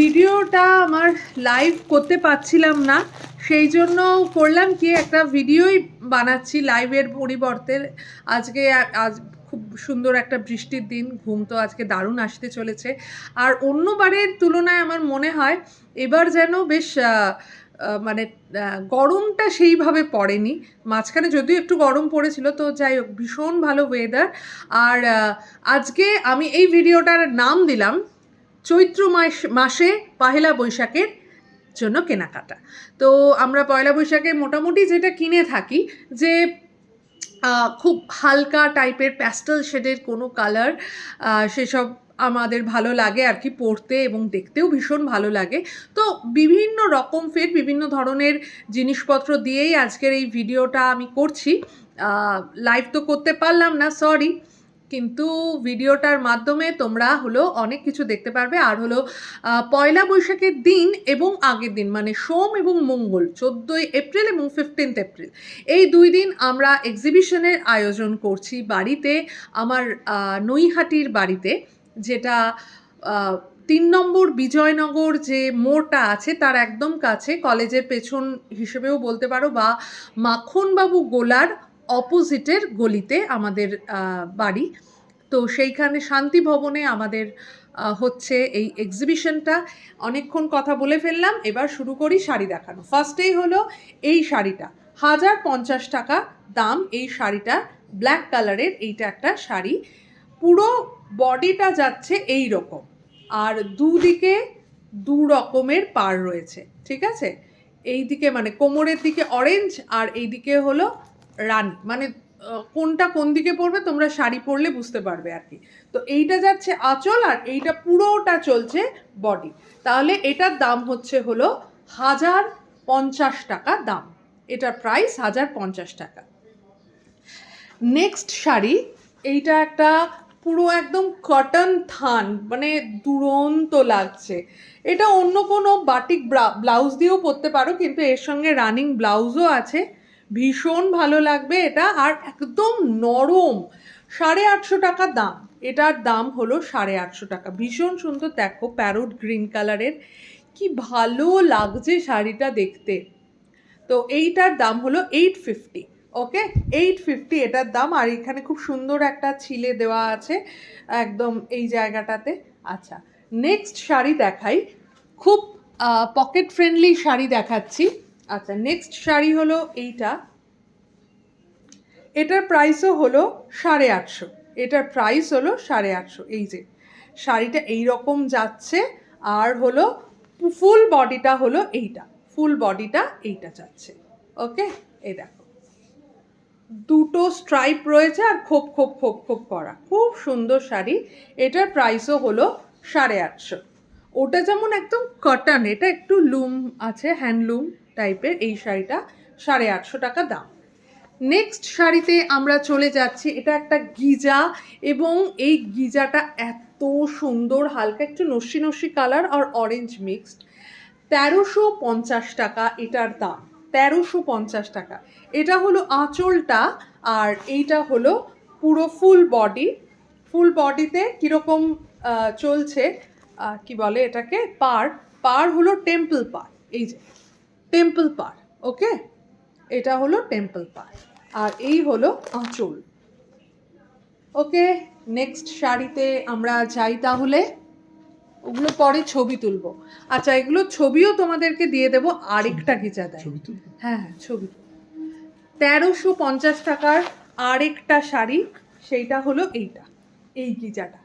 ভিডিওটা আমার লাইভ করতে পারছিলাম না। সেই জন্য করলাম কি, একটা ভিডিওই বানাচ্ছি লাইভের পরিবর্তে। আজকে আজ খুব সুন্দর একটা বৃষ্টির দিন, ঘুম তো আজকে দারুণ আসতে চলেছে। আর অন্যবারের তুলনায় আমার মনে হয়, এবার যেন বেশ মানে গরমটা সেইভাবে পড়েনি। মাঝখানে যদিও একটু গরম পড়েছিল, তো যাই হোক, ভীষণ ভালো ওয়েদার আর আজকে আমি এই ভিডিওটার নাম দিলাম চৈত্র মাস, মাসে পহেলা বৈশাখের জন্য কেনাকাটা। তো আমরা পয়লা বৈশাখে মোটামুটি যেটা কিনে থাকি যে খুব হালকা টাইপের প্যাস্টেল শেডের কোনো কালার সেসব আমাদের ভালো লাগে আর কি পরতে এবং দেখতেও ভীষণ ভালো লাগে। তো বিভিন্ন রকম ফের বিভিন্ন ধরনের জিনিসপত্র দিয়েই আজকের এই ভিডিওটা আমি করছি। লাইভ তো করতে পারলাম না সরি কিন্তু ভিডিওটার মাধ্যমে তোমরা হলো অনেক কিছু দেখতে পারবে। আর হলো পয়লা বৈশাখের দিন এবং আগের দিন মানে সোম এবং মঙ্গল, চোদ্দোই এপ্রিল এবং ফিফটিন্থ এপ্রিল। এই দুই দিন আমরা এক্সিবিশনের আয়োজন করছি বাড়িতে, আমার নৈহাটির বাড়িতে, যেটা তিন নম্বর বিজয়নগর যে মোড়টা আছে, তার একদম কাছে, কলেজের পেছন হিসেবেও বলতে পারো বা মাখনবাবু গোলার অপোজিটের গলিতে আমাদের বাড়ি। তো সেইখানে শান্তি ভবনে আমাদের হচ্ছে এই এক্সিবিশনটা অনেকক্ষণ কথা বলে ফেললাম, এবার শুরু করি শাড়ি দেখানো। ফার্স্টেই হলো এই শাড়িটা। হাজার পঞ্চাশ টাকা দাম এই শাড়িটা ব্ল্যাক কালারের এইটা একটা শাড়ি। পুরো বডিটা যাচ্ছে এই রকম আর দুদিকে দু রকমের পার রয়েছে, ঠিক আছে? এই দিকে মানে কোমরের দিকে অরেঞ্জ আর এই দিকে হলো রানি মানে কোনটা কোন দিকে পড়বে তোমরা শাড়ি পরলে বুঝতে পারবে আর কি। তো এইটা যাচ্ছে আঁচল আর এইটা পুরোটা চলছে বডি। তাহলে এটার দাম হচ্ছে হলো হাজার পঞ্চাশ টাকা দাম। এটার প্রাইস হাজার পঞ্চাশ টাকা। নেক্সট শাড়ি, এইটা একটা পুরো একদম কটন থান মানে দুরন্ত লাগছে। এটা অন্য কোনো বাটিক ব্লাউজ দিয়েও পরতে পারো, কিন্তু এর সঙ্গে রানিং ব্লাউজও আছে। ভীষণ ভালো লাগবে এটা, আর একদম নরম, সাড়ে আটশো টাকা দাম। এটার দাম হলো সাড়ে আটশো টাকা। ভীষণ সুন্দর, দেখো প্যারোট গ্রিন কালারের কি ভালো লাগছে শাড়িটা দেখতে। তো এইটার দাম হলো eight fifty okay eight fifty এটার দাম, আর এখানে খুব সুন্দর একটা ছিলে দেওয়া আছে, একদম এই জায়গাটাতে। আচ্ছা নেক্সট শাড়ি দেখাই। খুব পকেট ফ্রেন্ডলি শাড়ি দেখাচ্ছি। আচ্ছা নেক্সট শাড়ি হলো এইটা। এটার প্রাইসও হলো সাড়ে আটশো। এটার প্রাইস হলো সাড়ে আটশো। এই যে, শাড়িটা এই রকম যাচ্ছে, আর হলো ফুল বডিটা হলো এইটা। ফুল বডিটা এইটা যাচ্ছে। ওকে এই দেখো। দুটো স্ট্রাইপ রয়েছে আর খোপ খোপ খোপ খোপ করা। খুব সুন্দর শাড়ি। এটার প্রাইসও হলো সাড়ে আটশো। ওটা যেমন একদম কটন এটা একটু লুম আছে হ্যান্ডলুম টাইপের এই শাড়িটা, সাড়ে আটশো টাকা দাম। নেক্সট শাড়িতে আমরা চলে যাচ্ছি, এটা একটা গিজা এবং এই গিজাটা এত সুন্দর, হালকা একটু নস্যি নস্যি কালার আর অরেঞ্জ মিক্সড তেরোশো পঞ্চাশ টাকা এটার দাম, তেরোশো পঞ্চাশ টাকা। এটা হলো আঁচলটা আর এইটা হলো পুরো ফুল বডি ফুল বডিতে কীরকম চলছে কি বলে এটাকে? পার। পার হলো টেম্পল পার। এই যে টেম্পল পার ওকে? এটা হলো টেম্পল পার। আর এই হলো আঁচল। ওকে নেক্সট শাড়িতে আমরা যাই তাহলে। ওগুলো পরে ছবি তুলবো। আচ্ছা এগুলো ছবিও তোমাদেরকে দিয়ে দেবো আরেকটা গিজা দেয়। ছবি হ্যাঁ হ্যাঁ ছবি। তেরোশো পঞ্চাশ টাকার আরেকটা শাড়ি সেইটা হলো এইটা এই গিজাটা।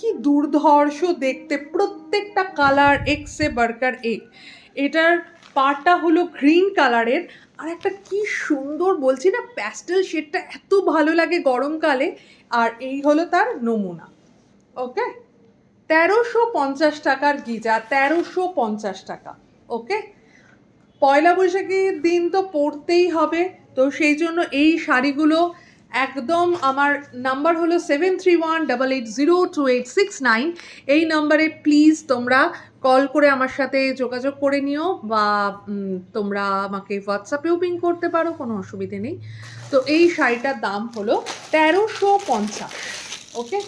কি দুর্ধর্ষ দেখতে। প্রত্যেকটা কালার এক্সে বার্কার এক এটার পাটটা হলো গ্রিন কালারের আর একটা কি সুন্দর বলছি না প্যাস্টেল শেডটা এত ভালো লাগে গরমকালে। আর এই হলো তার নমুনা। ওকে তেরোশো পঞ্চাশ টাকার গিজা, তেরোশো পঞ্চাশ টাকা। ওকে পয়লা বৈশাখীর দিন তো পরতেই হবে। তো সেই জন্য এই শাড়িগুলো একদম আমার নাম্বার হলো seven three one double eight zero two eight six nine এই নাম্বারে প্লিজ তোমরা কল করে আমার সাথে যোগাযোগ করে নিও বা তোমরা আমাকে হোয়াটসঅ্যাপেও পিং করতে পারো, কোনো অসুবিধে নেই। তো এই শাড়িটার দাম হলো তেরোশো পঞ্চাশ ওকে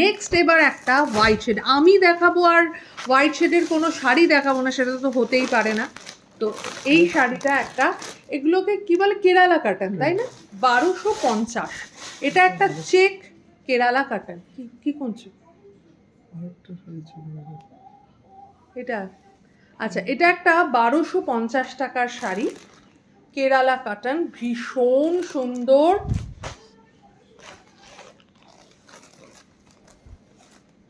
নেক্সট এবার একটা হোয়াইট শেড আমি দেখাবো আর হোয়াইট শেডের কোনো শাড়ি দেখাবো না, সেটা তো হতেই পারে না। তো এই শাড়িটা একটা এগুলোকে কি বলে কেরালা কাটান তাই না? বারোশো পঞ্চাশ। এটা একটা চেক কেরালা কাটান কি কি শাড়ি ছিল এটা? আচ্ছা এটা একটা বারোশো পঞ্চাশ টাকার শাড়ি। কেরালা কাটান ভীষণ সুন্দর।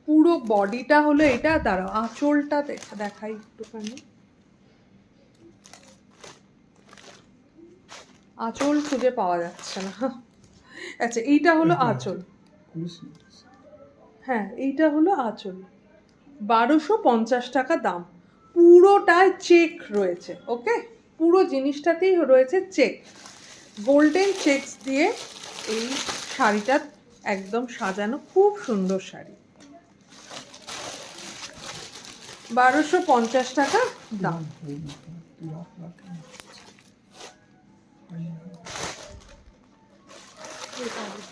পুরো বডিটা হলো এটা। দাঁড়াও আঁচলটা দেখা দেখাই একটুখানি। আঁচল খুঁজে পাওয়া যাচ্ছে না আচ্ছা এইটা হলো আঁচল হ্যাঁ এইটা হলো আঁচল বারোশো পঞ্চাশ টাকা দাম পুরোটায় চেক রয়েছে ওকে পুরো জিনিসটাতেই রয়েছে চেক গোল্ডেন চেকস দিয়ে এই শাড়িটা একদম সাজানো খুব সুন্দর শাড়ি বারোশো পঞ্চাশ টাকা দাম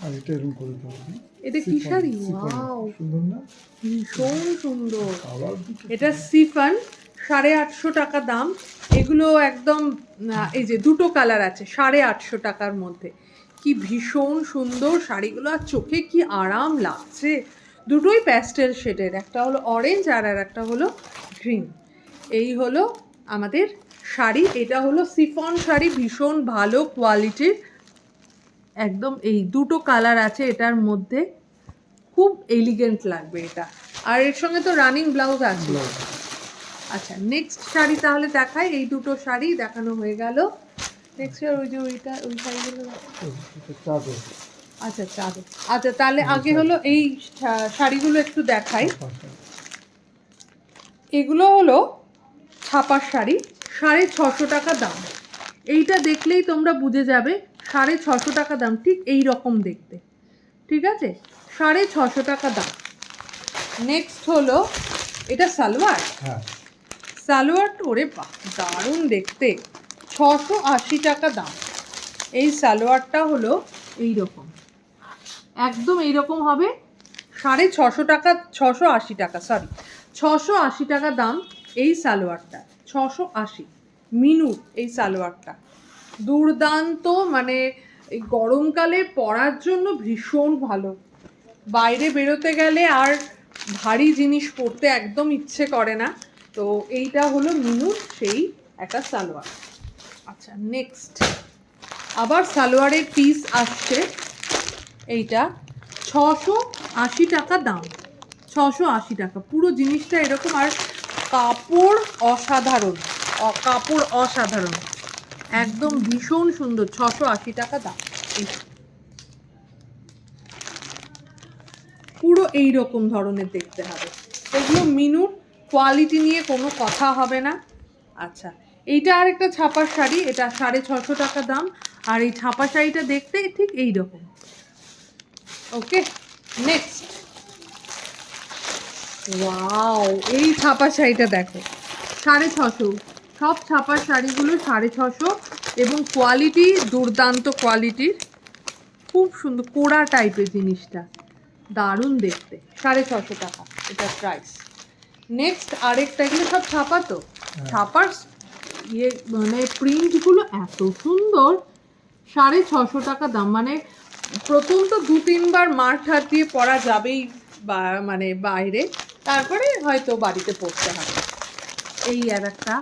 আর এটা এরকম করে দেবো এটা কি শাড়ি? ওয়াও। সুন্দর না? ভীষণ সুন্দর। এটা সিফন সাড়ে আটশো টাকা দাম। এগুলো একদম এই যে দুটো কালার আছে সাড়ে আটশো টাকার মধ্যে। কি ভীষণ সুন্দর শাড়িগুলো আর চোখে কি আরাম লাগছে। দুটোই প্যাস্টেল শেডের একটা হলো অরেঞ্জ আর আর একটা হলো গ্রিন। এই হলো আমাদের শাড়ি এটা হলো সিফন শাড়ি ভীষণ ভালো কোয়ালিটির। একদম এই দুটো কালার আছে এটার মধ্যে। খুব এলিগেন্ট লাগবে এটা। আর এর সঙ্গে তো রানিং ব্লাউজ আছে। আচ্ছা নেক্সট শাড়ি তাহলে দেখাই। এই দুটো শাড়ি দেখানো হয়ে গেল। নেক্সট ওই যে ওইটা ওই শাড়িগুলো। আচ্ছা চাদর। আচ্ছা তাহলে আগে হলো এই শাড়িগুলো একটু দেখাই। এগুলো হলো ছাপার শাড়ি সাড়ে ছশো টাকা দাম। এইটা দেখলেই তোমরা বুঝে যাবে সাড়ে ছশো টাকা দাম ঠিক এই রকম দেখতে। ঠিক আছে? সাড়ে ছশো টাকা দাম। নেক্সট হলো এটা সালোয়ার? হ্যাঁ। সালোয়ারটা ওরে বাহ দারুণ দেখতে। ছশো আশি টাকা দাম। এই সালোয়ারটা হলো এই রকম একদম এই রকম হবে সাড়ে ছশো টাকা ছশো আশি টাকা সরি ছশো আশি টাকা দাম এই সালোয়ারটা ছশো আশি মিনুর এই সালোয়ারটা। দুর্দান্ত মানে এই গরমকালে পরার জন্য ভীষণ ভালো। বাইরে বেরোতে গেলে আর ভারী জিনিস পরতে একদম ইচ্ছে করে না। তো এইটা হলো মিনুর সেই একটা সালোয়ার। আচ্ছা নেক্সট আবার সালোয়ারের পিস আসছে। এইটা ছশো আশি টাকা দাম। ছশো আশি টাকা। পুরো জিনিসটা এরকম আর কাপড় অসাধারণ। কাপড় অসাধারণ। একদম ভীষণ সুন্দর, ছশো আশি টাকা দাম। পুরো এই রকম ধরনের দেখতে হবে। এগুলো মিনুর কোয়ালিটি নিয়ে কোনো কথা হবে না। আচ্ছা এইটা আর একটা ছাপার শাড়ি, এটা সাড়ে ছশো টাকা দাম। আর এই ছাপা শাড়িটা দেখতে ঠিক এই রকম ওকে নেক্সট ওয়াও এই ছাপা শাড়িটা দেখো, সাড়ে ছশো। সব ছাপার শাড়িগুলো সাড়ে ছশো এবং কোয়ালিটি দুর্দান্ত কোয়ালিটির খুব সুন্দর কোড়া টাইপের জিনিসটা। দারুণ দেখতে সাড়ে ছশো টাকা এটা প্রাইস নেক্সট আরেকটা এগুলো সব ছাপা তো? ছাপার ইয়ে মানে প্রিন্টগুলো এত সুন্দর সাড়ে ছশো টাকা দাম। মানে প্রথম তো দু তিনবার মার ঠার দিয়ে পরা যাবেই বা মানে বাইরে তারপরে হয়তো বাড়িতে পড়তে হবে। এই আর একটা।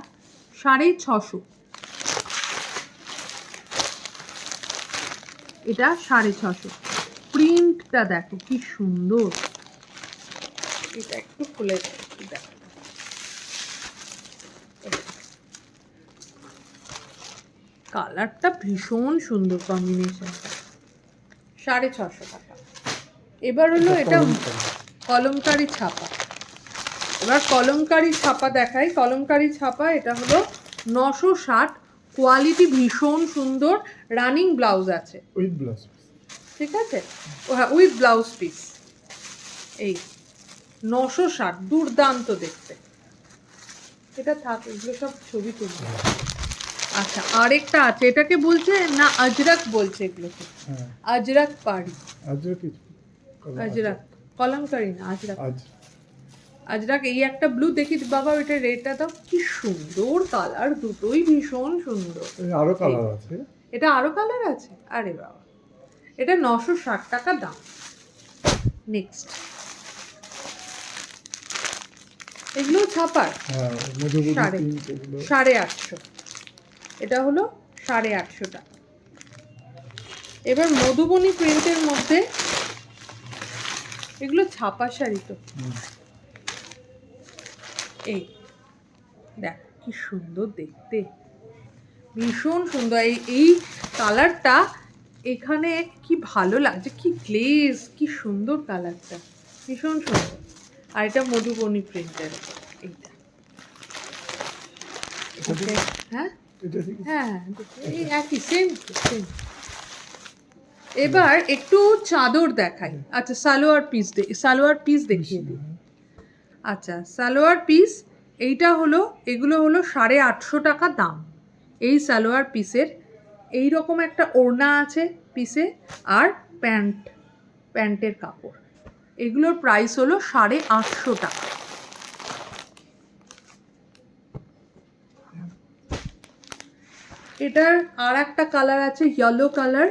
সাড়ে ছশো। এটা সাড়ে ছশো। প্রিন্টটা দেখো কি সুন্দর। এটা একটু খুলে দেখো কালারটা ভীষণ সুন্দর কম্বিনেশন সাড়ে ছশো টাকা। এবার হলো এটা কলমকারি ছাপা। এবার কলমকারি ছাপা দেখাই। কলমকারি ছাপা এটা হলো নশো ষাট। কোয়ালিটি ভীষণ সুন্দর। রানিং ব্লাউজ আছে। উইথ ব্লাউজ ঠিক আছে? ও হ্যাঁ উইথ ব্লাউজ পিস। এই নশো ষাট দুর্দান্ত দেখতে। এটা থাক এগুলো সব ছবি তুলবে। আচ্ছা আরেকটা আছে। এটাকে বলছে না আজরাক বলছে এগুলোকে। হ্যাঁ। আজরাক পাড়ি। আজরা কিছু আজরাক কলমকারি না আজরাক আজ আজরাক এই একটা ব্লু দেখি বাবা এটা রেডটা দাও। কি সুন্দর কালার দুটোই ভীষণ সুন্দর। আরও কালার আছে? এটা আরও কালার আছে? আরে বাবা। এটা নশো ষাট টাকা দাম। নেক্সট এগুলো ছাপার? হ্যাঁ সাড়ে। সাড়ে আটশো। এটা হলো সাড়ে আটশো টাকা। এবার মধুবনী প্রিন্টের মধ্যে এগুলো ছাপা শাড়ি তো। এই দেখ কি সুন্দর দেখতে। ভীষণ সুন্দর। এই এই কালারটা এখানে কি ভালো লাগছে কি গ্লেজ কি সুন্দর কালারটা। ভীষণ সুন্দর। আর এটা মধুবনী প্রিন্টের এইটা হ্যাঁ? হ্যাঁ এই একই সেম সেম এবার একটু চাদর দেখাই। আচ্ছা সালোয়ার পিস সালোয়ার পিস দেখিয়ে দিই। আচ্ছা সালোয়ার পিস এইটা হলো, এগুলো হলো সাড়ে আটশো টাকা দাম। এই সালোয়ার পিসের এই রকম একটা ওড়না আছে পিসে আর প্যান্ট, প্যান্টের কাপড়। এগুলোর প্রাইস হলো সাড়ে আটশো টাকা। এটার আর একটা কালার আছে ইয়েলো কালার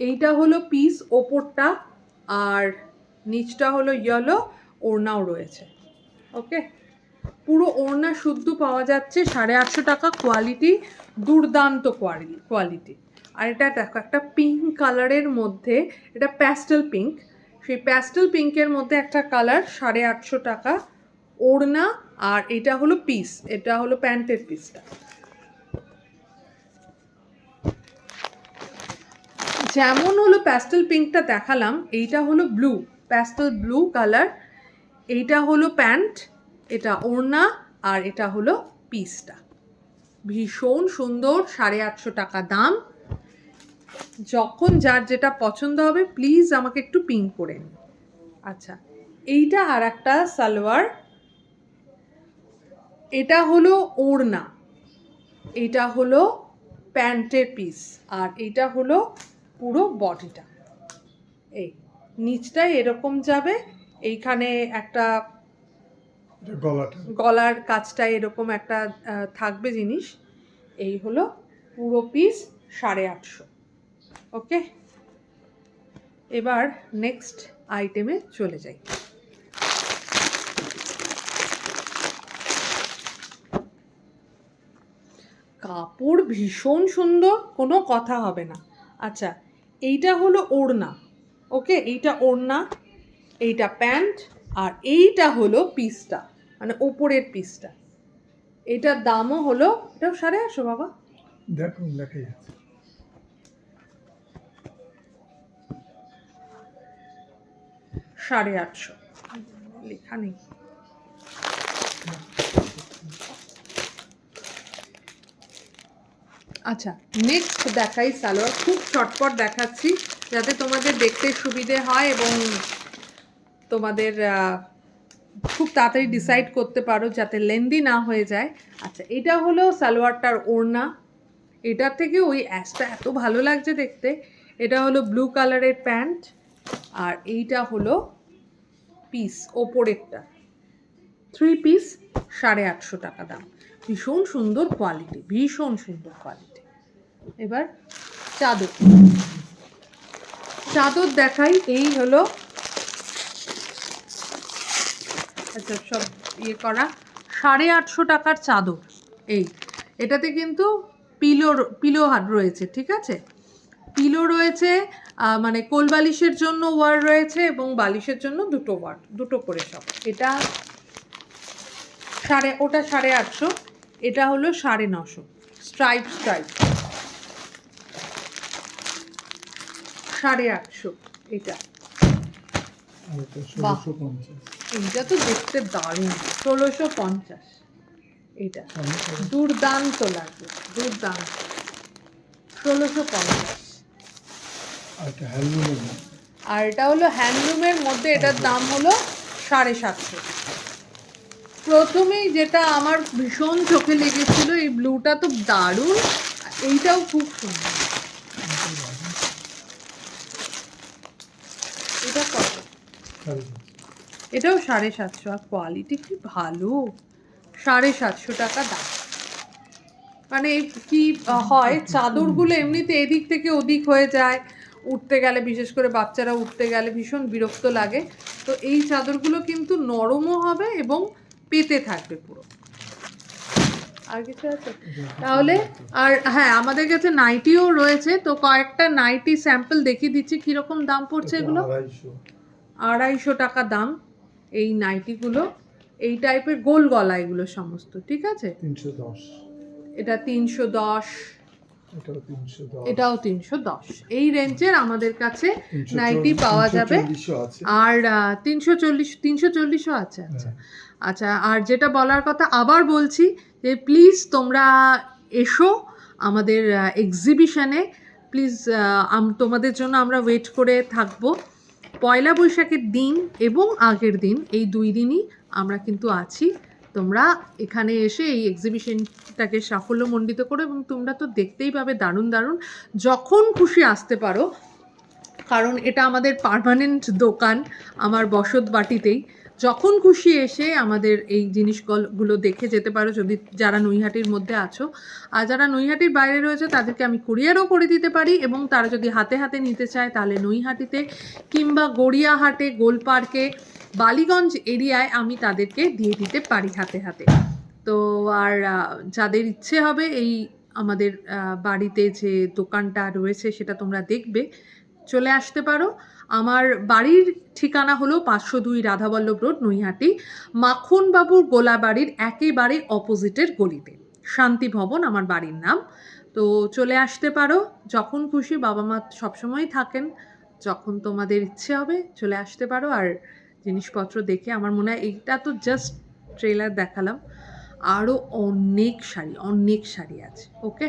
এইটা হলো পিস ওপরটা, আর নিচটা হলো ইয়েলো ওড়নাও রয়েছে। ওকে? পুরো ওড়না শুদ্ধ পাওয়া যাচ্ছে সাড়ে আটশো টাকা কোয়ালিটি দুর্দান্ত কোয়ালিটি আর এটা দেখো, একটা পিঙ্ক কালারের মধ্যে, এটা প্যাস্টেল পিঙ্ক সেই প্যাস্টেল পিঙ্কের মধ্যে একটা কালার সাড়ে আটশো টাকা ওড়না, আর এটা হলো পিস এটা হলো প্যান্টের পিসটা যেমন হলো প্যাস্টেল পিঙ্কটা দেখালাম, এইটা হলো ব্লু প্যাস্টেল ব্লু কালার এইটা হলো প্যান্ট, এটা ওড়না আর এটা হলো পিসটা। ভীষণ সুন্দর, সাড়ে আটশো টাকা দাম। যখন যার যেটা পছন্দ হবে প্লিজ আমাকে একটু পিং করে নিন। আচ্ছা এইটা আর একটা সালোয়ার। এটা হলো ওড়না, এটা হলো প্যান্টের পিস আর এইটা হলো পুরো বডিটা এই, নিচটায় এরকম যাবে এইখানে একটা গলার কাজটা এরকম একটা থাকবে জিনিস। এই হলো পুরো পিস সাড়ে আটশো। ওকে? এবার নেক্সট আইটেমে চলে যাই। কাপড় ভীষণ সুন্দর কোনো কথা হবে না। আচ্ছা এইটা হলো ওড়না। ওকে? এইটা ওড়না এইটা প্যান্ট আর এইটা হলো পিসটা মানে ওপরের পিসটা। এটার দামও হলো এটাও সাড়ে আটশো বাবা। দেখো লেখাই আছে। সাড়ে আটশো। লেখা নেই। আচ্ছা নেক্সট দেখাই সালোয়ার। খুব চটপট দেখাচ্ছি যাতে তোমাদের দেখতে সুবিধে হয় এবং তোমাদের খুব তাড়াতাড়ি ডিসাইড করতে পারো যাতে লেন্দি না হয়ে যায়। আচ্ছা এটা হলো সালোয়ারটার ওড়না। এটার থেকে ওই অ্যাসটা এত ভালো লাগছে দেখতে। এটা হলো ব্লু কালারের প্যান্ট। আর এইটা হলো পিস ওপরেরটা। থ্রি পিস সাড়ে আটশো টাকা দাম। ভীষণ সুন্দর কোয়ালিটি ভীষণ সুন্দর কোয়ালিটি এবার চাদর। চাদর দেখাই, এই হলো আচ্ছা সব ইয়ে করা। সাড়ে আটশো টাকার চাদর, এই। এটাতে কিন্তু পিলো পিলো হাট রয়েছে, ঠিক আছে? পিলো রয়েছে মানে কোল বালিশের জন্য ওয়ার রয়েছে এবং বালিশের জন্য দুটো ওয়ার, দুটো করে সব। এটা সাড়ে, ওটা সাড়ে আটশো, এটা হলো সাড়ে নশো। স্ট্রাইপ স্ট্রাইপ সাড়ে আটশো, এটা। ষোলোশো পঞ্চাশ। এইটা তো দেখতে দারুণ। ষোলোশো পঞ্চাশ। এটা দুর্দান্ত লাগবে। দুর্দান্ত। ষোলোশো পঞ্চাশ। আর এটা হলো হ্যান্ডলুমের মধ্যে এটার দাম হলো সাড়ে সাতশো। প্রথমেই যেটা আমার ভীষণ চোখে লেগেছিল এই ব্লুটা তো দারুণ। এইটাও খুব সুন্দর এটা কত সাড়ে পাঁচশো এটাও সাড়ে সাতশো আর কোয়ালিটি কি ভালো? সাড়ে সাতশো টাকা দাম। মানে কি হয় চাদরগুলো এমনিতে এদিক থেকে ওদিক হয়ে যায়। উঠতে গেলে বিশেষ করে বাচ্চারা উঠতে গেলে ভীষণ বিরক্ত লাগে। তো এই চাদরগুলো কিন্তু নরমও হবে এবং পেতে থাকবে পুরো। আর কিছু আছে? তাহলে আর হ্যাঁ আমাদের কাছে নাইটিও রয়েছে। তো কয়েকটা নাইটি স্যাম্পল দেখিয়ে দিচ্ছি। কীরকম দাম পড়ছে এগুলো? আড়াইশো টাকা দাম এই নাইটিগুলো। এই টাইপের গোল গলা এগুলো সমস্ত ঠিক আছে? তিনশো দশ। এটা তিনশো দশ। এটাও তিনশো দশ। এটাও তিনশো দশ। এই রেঞ্জের আমাদের কাছে নাইটি পাওয়া যাবে। আর তিনশো চল্লিশ তিনশো চল্লিশও আছে। আচ্ছা আচ্ছা আর যেটা বলার কথা আবার বলছি যে প্লিজ তোমরা এসো আমাদের এক্সিবিশনে প্লিজ তোমাদের জন্য আমরা ওয়েট করে থাকব। পয়লা বৈশাখের দিন এবং আগের দিন, এই দুই দিনই আমরা কিন্তু আছি। তোমরা এখানে এসে এই এক্সিবিশনটাকে সাফল্যমণ্ডিত করো এবং তোমরা তো দেখতেই পাবে দারুণ দারুণ, যখন খুশি আসতে পারো। কারণ এটা আমাদের পারমানেন্ট দোকান, আমার বসত বাটিতেই যখন খুশি এসে আমাদের এই জিনিসগুলো দেখে যেতে পারো, যদি যারা নৈহাটির মধ্যে আছো। আর যারা নৈহাটির বাইরে রয়েছে, তাদেরকে আমি কুরিয়ারও করে দিতে পারি এবং তারা যদি হাতে হাতে নিতে চায়, তাহলে নৈহাটিতে কিংবা গড়িয়াহাটে, গোলপার্কে, বালিগঞ্জ এরিয়ায় আমি তাদেরকে দিয়ে দিতে পারি হাতে হাতে। তো আর যাদের ইচ্ছে হবে এই আমাদের বাড়িতে যে দোকানটা রয়েছে, সেটা তোমরা দেখবে। চলে আসতে পারো। আমার বাড়ির ঠিকানা হলো পাঁচশো দুই রাধাবল্লভ রোড, নৈহাটি। মাখনবাবুর গোলাবাড়ির একেবারে অপোজিটের গলিতে। শান্তি ভবন আমার বাড়ির নাম। তো চলে আসতে পারো। যখন খুশি বাবা মা সবসময় থাকেন। যখন তোমাদের ইচ্ছে হবে চলে আসতে পারো। আর জিনিসপত্র দেখে আমার মনে হয় এইটা তো জাস্ট ট্রেলার দেখালাম। আরও অনেক শাড়ি অনেক শাড়ি আছে ওকে